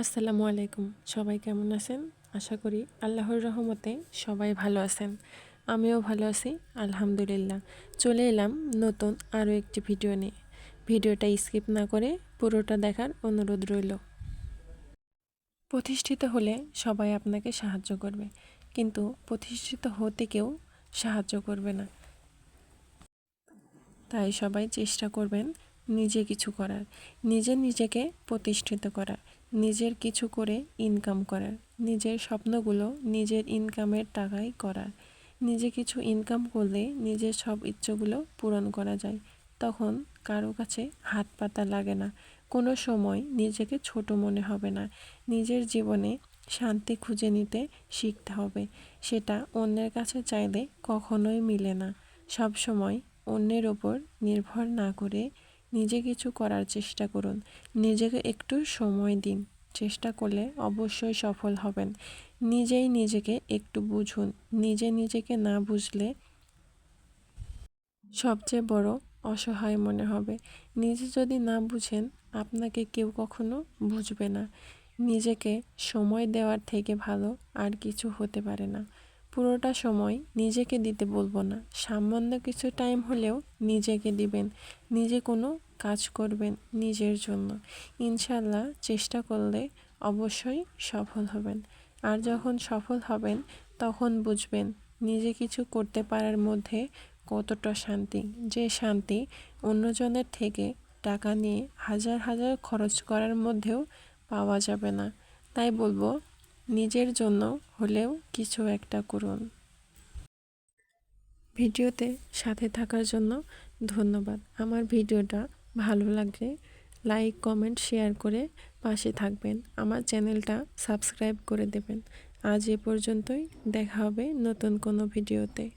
আসসালামু আলাইকুম। সবাই কেমন আছেন? আশা করি আল্লাহর রহমতে সবাই ভালো আছেন। আমিও ভালো আছি, আলহামদুলিল্লাহ। চলে এলাম নতুন আরও একটি ভিডিও নিয়ে। ভিডিওটা স্কিপ না করে পুরোটা দেখার অনুরোধ রইল। প্রতিষ্ঠিত হলে সবাই আপনাকে সাহায্য করবে, কিন্তু প্রতিষ্ঠিত হতে কেউ সাহায্য করবে না। তাই সবাই চেষ্টা করবেন নিজে কিছু করার, নিজে নিজেকে প্রতিষ্ঠিত করার। নিজের কিছু করে ইনকাম করার। নিজের স্বপ্নগুলো নিজের ইনকামের টাকায় করার। নিজে কিছু ইনকাম করলে নিজের সব ইচ্ছেগুলো পূরণ করা যায়। তখন কারও কাছে হাত পাতা লাগে না। কোনো সময় নিজেকে ছোট মনে হবে না। নিজের জীবনে শান্তি খুঁজে নিতে শিখতে হবে। সেটা অন্যের কাছে চাইলে কখনোই মিলে না। সব সময় অন্যের ওপর নির্ভর না করে নিজে কিছু করার চেষ্টা করুন। নিজেকে একটু সময় দিন। চেষ্টা করলে অবশ্যই সফল হবেন। নিজেই নিজেকে একটু বুঝুন। নিজে নিজেকে না বুঝলে সবচেয়ে বড় অসহায় মনে হবে। নিজে যদি না বুঝেন, আপনাকে কেউ কখনো বুঝবে না। নিজেকে সময় দেওয়ার থেকে ভালো আর কিছু হতে পারে না। পুরোটা সময় নিজেকে দিতে বলব না। সামান্য কিছু টাইম হলেও নিজেকে দিবেন। নিজে কোনো কাজ করবেন নিজের জন্য। ইনশাল্লাহ চেষ্টা করলে অবশ্যই সফল হবেন। আর যখন সফল হবেন, তখন বুঝবেন নিজে কিছু করতে পারার মধ্যে কতটা শান্তি। যে শান্তি অন্যজনের থেকে টাকা নিয়ে হাজার হাজার খরচ করার মধ্যেও পাওয়া যাবে না। তাই বলব নিজের জন্য হলেও কিছু একটা করুন। ভিডিওতে সাথে থাকার জন্য ধন্যবাদ। আমার ভিডিওটা ভালো লাগলে লাইক, কমেন্ট, শেয়ার করে পাশে থাকবেন। আমার চ্যানেলটা সাবস্ক্রাইব করে দেবেন। আজ এ পর্যন্তই। দেখা হবে নতুন কোনো ভিডিওতে।